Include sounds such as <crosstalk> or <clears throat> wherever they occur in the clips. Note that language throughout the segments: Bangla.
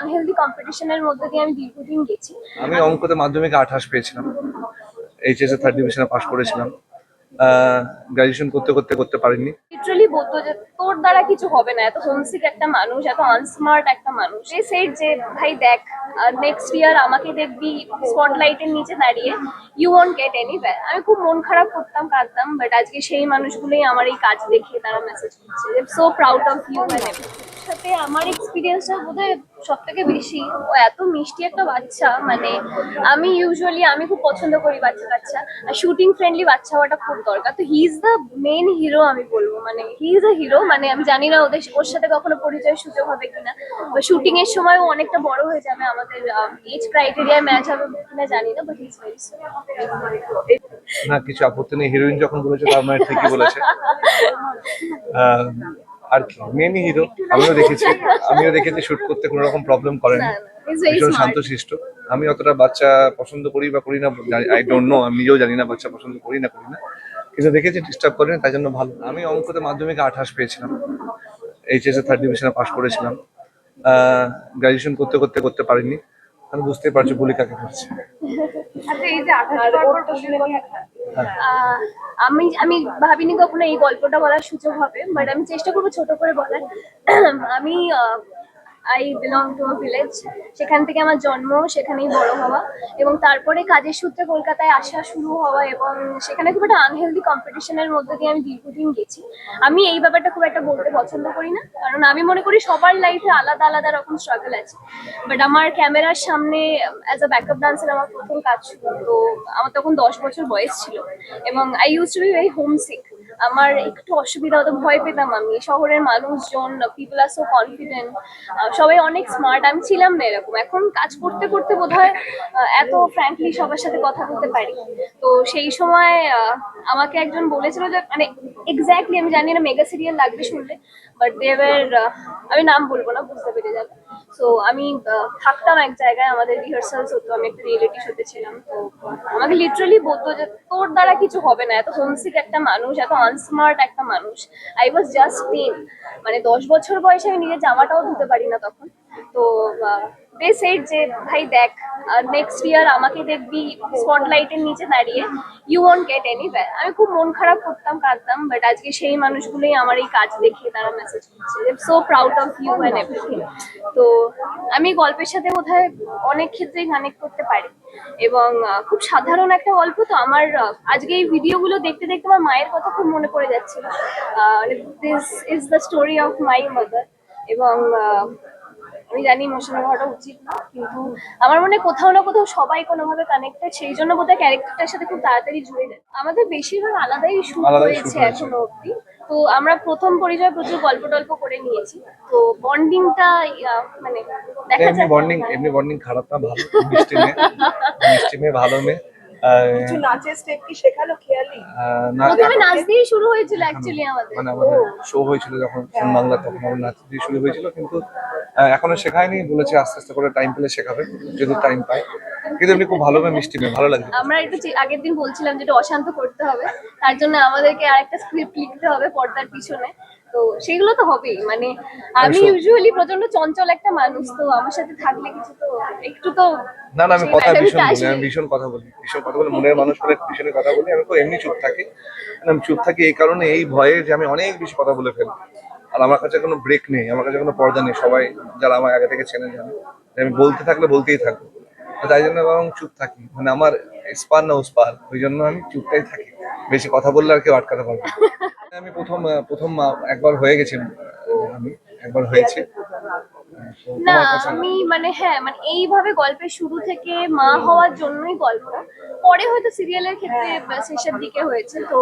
আনহেলদি কম্পিটিশনের মধ্যে দিয়ে আমি দীর্ঘদিন গেছি। আমি অঙ্কতে মাধ্যমিকে আঠাশ পেয়েছিলাম। এইচএস এ থার্ড ডিভিশনে পাশ করেছিলাম। গ্রাজুয়েশন করতে করতে করতে পারিনি। লিটারালি বলতো যে তোর দ্বারা কিছু হবে না। এত হোমসিক একটা মানুষ এত আনস্মার্ট একটা মানুষ। এই সেট যে ভাই দেখ নেক্সট ইয়ার আমাকে দেখবি স্পটলাইটের নিচে দাঁড়িয়ে। ইউ ওয়ন্ট গেট এনি আমি খুব মন খারাপ করতাম কাঁদতাম বাট আজকে সেই মানুষগুলোই আমার এই কাজ দেখে তারা মেসেজ করছে so proud of you and সাথে আমার এক্সপিরিয়েন্সটা বোধহয় সব থেকে বেশি। ও এত মিষ্টি একটা বাচ্চা মানে আমি ইউজুয়ালি আমি খুব পছন্দ করি বাচ্চা কাচ্চা। আর শুটিং ফ্রেন্ডলি বাচ্চা হওয়াটা খুব দরকার। তো he is the main hero আমি বলব। মানে হি ইজ আ হিরো মানে আমি জানি না ওদের ওর সাথে কখনো পরিচয় সুযোগ হবে কিনা। বা শুটিং এর সময় ও অনেকটা বড় হয়ে যাবে আমাদের এজ ক্রাইটেরিয়ায় ম্যাচ হবে কিনা জানি না বাট হি ইজ ভেরি না কিছু আপত্তি নেই। হিরোইন যখন বলেছে তার মানে ঠিকই বলেছে। <laughs> আর কি মেনই হিরো আমিও দেখেছি। আমিও দেখেছি শুট করতে কোনো রকম প্রবলেম করেনি। না, ভীষণ smart. শান্তশিষ্ট। আমি অতটা বাচ্চা পছন্দ করি বা করি না আই ডোন্ট নো আমি নিজেও জানি না বাচ্চা পছন্দ করি না করি না। কিন্তু দেখেছি ডিস্টার্ব করেনি তাই জন্য ভালো। আমি অঙ্কতে মাধ্যমিকে আঠাশ পেয়েছিলাম। এইচএস থার্ড ডিভিশনে পাশ করেছিলাম। গ্রাজুয়েশন করতে করতে করতে পারিনি। আমি বুঝতেই পারছি বলি কাকে করছে আচ্ছা এই যে আমি আমি ভাবিনি কখনো এই গল্পটা বলার সুযোগ হবে বাট আমি চেষ্টা করব ছোট করে বলার। <clears throat> আমি I belong to a village সেখান থেকে আমার জন্ম, সেখানেই বড় হওয়া। এবং তারপরে কাজের সূত্রে কলকাতায় আসা শুরু হওয়া এবং সেখানে খুব একটা আনহেলদি কম্পিটিশনের মধ্যে দিয়ে আমি দীর্ঘদিন গেছি। আমি এই ব্যাপারটা খুব একটা বলতে পছন্দ করি না। কারণ আমি মনে করি সবার লাইফে আলাদা আলাদা রকম স্ট্রাগল আছে। বাট আমার ক্যামেরার সামনে অ্যাজ আ ব্যাকআপ ডান্সার আমার প্রথম কাজ ছিল তো আমার তখন দশ বছর বয়স ছিল। এবং I used to be very homesick আমার একটু অসুবিধা হতো ভয় পেতাম আমি। শহরের মানুষজন পিপল আর সো কনফিডেন্ট সবাই অনেক স্মার্ট আমি ছিলাম না এরকম। এখন কাজ করতে করতে বোধ হয় এত ফ্র্যাঙ্কলি সবার সাথে কথা বলতে পারি। তো সেই সময় আমাকে একজন বলেছিল যে মানে এক্স্যাক্টলি আমি জানি না মেগা সিরিয়াল লাগবে শুনলে বাট দেবের আমি নাম বলব না, বুঝতে পেরে যাবে। সো আমি থাকতাম এক জায়গায় আমাদের রিহার্সালস হতো, আমি একটা রিয়েলিটি শোতে ছিলাম। তো, আমাকে লিটারালি বলতো যে, তোর দ্বারা কিছু হবে না, এত হোমসিক একটা মানুষ, এত আনস্মার্ট একটা মানুষ। আই ওয়াজ জাস্ট টিন মানে দশ বছর বয়সে আমি নিজের জামাটাও ধুতে পারি না তখন। তো দে সেট যে, ভাই দেখ নেক্সট ইয়ার আমাকে দেখবি স্পটলাইটের নিচে দাঁড়িয়ে ইউ ওয়ন্ট গেট এনি আমি খুব মন খারাপ করতাম, কাঁদতাম বাট আজকে সেই মানুষগুলোই আমার এই কাজ দেখে তারা মেসেজ করছে so proud of you and everything তো আমি গল্পের সাথে বোধহয় অনেক ক্ষেত্রেই কানেক্ট করতে পারি। এবং খুব সাধারণ একটা গল্প তো আমার আজকে এই ভিডিওগুলো দেখতে দেখতে আমার মায়ের কথা খুব মনে পড়ে যাচ্ছিল। This is the story of my mother এবং আমি জানি ইমোশনাল হওয়াটা উচিত না কিন্তু আমার মনে কোথাও না কোথাও সবাই কোনোভাবে কানেক্টেড সেই জন্য বোধহয় ক্যারেক্টারটার সাথে খুব তাড়াতাড়ি জুড়ে যায়। আমাদের বেশিরভাগ আলাদাই শুরু হয়েছে। এখনও অব্দি তো আমরা প্রথম পরিচয় প্রচুর গল্প টল্প করে নিয়েছি। তো বন্ডিংটা মানে দেখা যায় বন্ডিং এমনি বন্ডিং খারাপ না ভালো। মিষ্টি মেয়ে। মিষ্টি মেয়ে ভালো মেয়ে। আহ, কিছু নাচের স্টেপ কি শেখালো খেয়ালি? প্রথমে নাচ দিয়েই শুরু হয়েছিল অ্যাকচুয়ালি আমাদের। মানে আমাদের শো হয়েছিল যখন বাংলা তখন আমার নাচ দিয়ে শুরু হয়েছিল কিন্তু আহ, এখনও শেখায়নি বলেছে আস্তে আস্তে করে টাইম পেলে শেখাবে যদি টাইম পায়। কিন্তু এমনি খুব ভালো মিষ্টি মেয়ে ভালো লাগে আমরা একটু আগের দিন বলছিলাম যেটা অশান্ত করতে হবে তার জন্য আমাদেরকে আরেকটা স্ক্রিপ্ট লিখতে হবে পর্দার পিছনে। তো সেগুলো তো হবেই। মানে আমি। ইউজুয়ালি প্রচণ্ড চঞ্চল একটা মানুষ তো আমার সাথে থাকলে কিছু তো একটু তো না না আমি কথা ভীষণ বলি আমি ভীষণ কথা বলি ভীষণ কথা বলি মনের মানুষ বলে ভীষণ কথা বলি আমি তো এমনি চুপ থাকি। মানে আমি চুপ থাকি এই কারণে এই ভয়ে যে আমি অনেক বেশি কথা বলে ফেলি। আর আমার কাছে কোনো ব্রেক নেই আমার কাছে কোনো পর্দা নেই সবাই যারা আমার আগে থেকে চেনে জানে আমি বলতে থাকলে বলতেই থাকব। তাই জন্য বরং চুপ থাকি। মানে আমার স্পার না উস্পার ওই জন্য আমি চুপটাই থাকি। বেশি কথা বললে আর কেউ আটকাতে পারবে। <laughs> আমি প্রথম প্রথম একবার হয়ে গেছি আমি একবার হয়েছে। না আমি মানে হ্যাঁ মানে এইভাবে গল্পের শুরু থেকে মা হওয়ার জন্যই গল্প। পরে হয়তো সিরিয়ালের ক্ষেত্রে শেষের দিকে হয়েছে তো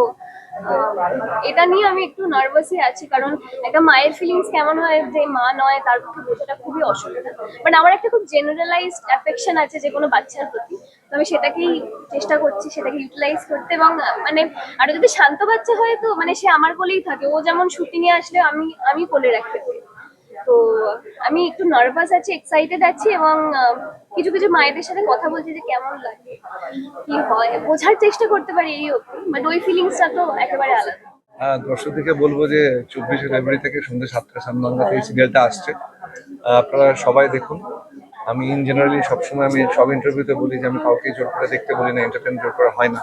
এটা নিয়ে আমি একটু নার্ভাসই আছি কারণ একটা মায়ের ফিলিংস কেমন হয় যে মা নয় তার পক্ষে বোঝাটা খুবই অসুবিধা। বাট আমার একটা খুব জেনারেলাইজড অ্যাফেকশন আছে যে কোনো বাচ্চার প্রতি। তো আমি সেটাকেই চেষ্টা করছি, সেটাকে ইউটিলাইজ করতে এবং মানে আরও যদি শান্ত বাচ্চা হয় তো মানে সে আমার কোলেই থাকে। ও যেমন শুটিং এ আসলে আমি আমি কোলে রাখতে পারি। তো, আমি একটু নার্ভাস আছি এক্সাইটেড আছি এবং কিছু কিছু মায়েদের সাথে কথা বলছি যে কেমন লাগে, কি হয়। বোঝার চেষ্টা করতে পারি এই অবধি বাট ওই ফিলিংসটা তো একেবারে আলাদা। দর্শকদেরকে বলব যে চব্বিশে ফেব্রুয়ারি থেকে সন্ধ্যে সাতটা সামনাঙ্গাতে এই সিরিয়ালটা আসছে। আপনারা সবাই দেখুন। আমি ইন জেনারেলি সবসময় আমি সব ইন্টারভিউতে বলি যে আমি কাউকে জোর করে দেখতে বলি না এন্টারটেন জোর করা হয় না।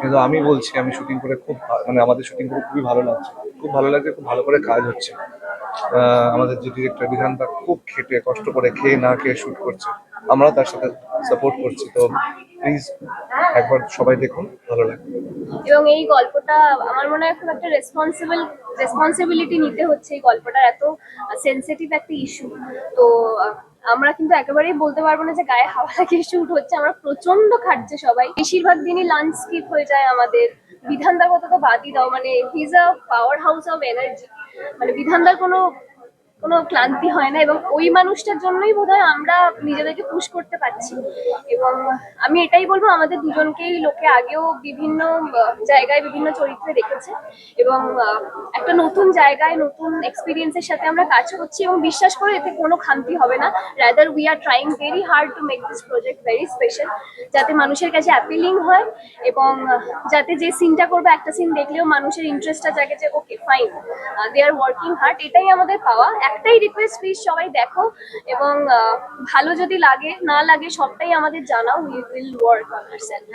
কিন্তু আমি বলছি, আমি শুটিং করে খুব মানে আমাদের শুটিং করে খুবই ভালো লাগছে। খুব ভালো লাগছে, খুব ভালো করে কাজ হচ্ছে। আমাদের যে ডিরেক্টর বিধানটা খুব খেটে, কষ্ট করে খেয়ে না খেয়ে শুট করছে। আমরাও তার সাথে সাপোর্ট করছি, তো প্লিজ একবার সবাই দেখুন, ভালো লাগবে। এবং এই গল্পটা আমার মনে হয় খুব একটা রেসপন্সিবল রেসপন্সিবিলিটি নিতে হচ্ছে এই গল্পটার এত সেন্সিটিভ একটা ইস্যু তো আমরা কিন্তু একেবারেই বলতে পারব না যে গায়ে হাওয়া লাগিয়ে শুট হচ্ছে। আমরা প্রচণ্ড খাটছে সবাই। বেশিরভাগ দিনই লাঞ্চ স্কিপ হয়ে যায় আমাদের। বিধানদার কথা তো বাদই দাও মানে his a powerhouse of energy মানে বিধানদার কোনো কোনো ক্লান্তি হয় না এবং ওই মানুষটার জন্যই বোধহয় আমরা নিজেদেরকে পুশ করতে পারছি। এবং আমি এটাই বলব, আমাদের দুজনকেই লোকে আগেও বিভিন্ন জায়গায় বিভিন্ন চরিত্রে দেখেছে এবং একটা নতুন জায়গায়, নতুন এক্সপিরিয়েন্সের সাথে আমরা কাজ করছি এবং বিশ্বাস করে, এতে কোনো খামতি হবে না। Rather we are trying very hard to make this project very special যাতে মানুষের কাছে অ্যাপিলিং হয় এবং যাতে যে সিনটা করবে, একটা সিন দেখলেও মানুষের ইন্টারেস্টটা জাগে যে okay fine they are working hard এটাই আমাদের পাওয়া। একটাই রিকোয়েস্ট প্লিজ সবাই দেখো এবং ভালো যদি লাগে, না লাগে সবটাই আমাদের জানাও we will work on ourself